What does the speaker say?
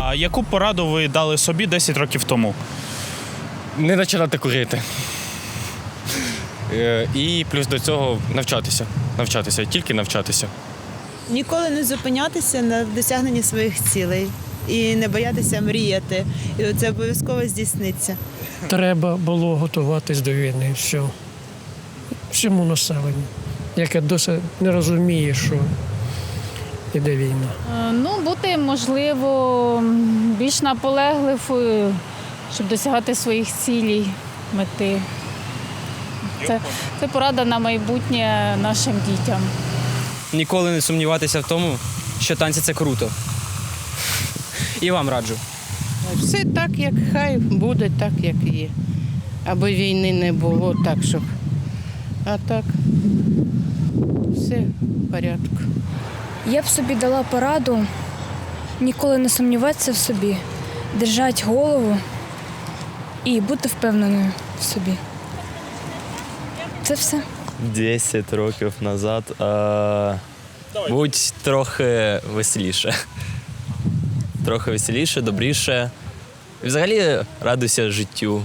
А яку пораду ви дали собі 10 років тому? Не починати курити. Е, І плюс до цього навчатися. Навчатися, тільки навчатися. Ніколи не зупинятися на досягненні своїх цілей і не боятися мріяти. І це обов'язково здійсниться. Треба було готуватись до війни. Все. Всьому населенню, яке досі не розуміє, що йде війна. Е, Ну, бути, можливо, більш наполегливою, щоб досягати своїх цілей, мети. Це, це порада на майбутнє нашим дітям. Ніколи не сумніватися в тому, що танці це круто. І вам раджу. Все так, як хай буде, так, як є. Аби війни не було, так, щоб. А так, все в порядку. Я б собі дала пораду ніколи не сумніватися в собі, держати голову і бути впевненою в собі. Це все. 10 років назад. Е, будь трохи веселіше. Трохи веселіше, добріше. І взагалі радуйся життю.